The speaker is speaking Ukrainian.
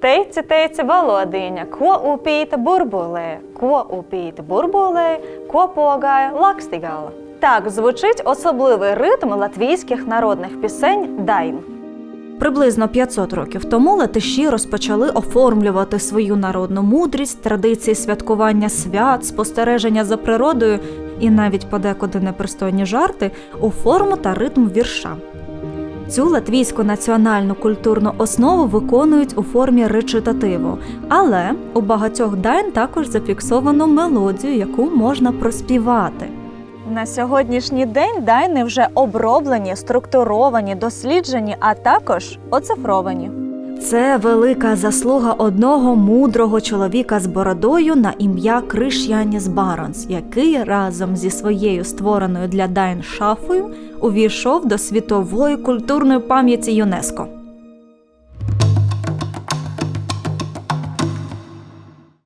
Тейці, володиня, ко упіт бурбуле, ко упіт бурбуле, ко погає лакстігала. Так звучить особливий ритм латвійських народних пісень Дайн. Приблизно 500 років тому латиші розпочали оформлювати свою народну мудрість, традиції святкування свят, спостереження за природою і навіть подекуди непристойні жарти у форму та ритм вірша. Цю латвійську національну культурну основу виконують у формі речитативу, але у багатьох дайн також зафіксовано мелодію, яку можна проспівати. На сьогоднішній день дайни вже оброблені, структуровані, досліджені, а також оцифровані. Це велика заслуга одного мудрого чоловіка з бородою на ім'я Криш'яніс Баронс, який разом зі своєю створеною для Дайн шафою увійшов до світової культурної пам'яті ЮНЕСКО.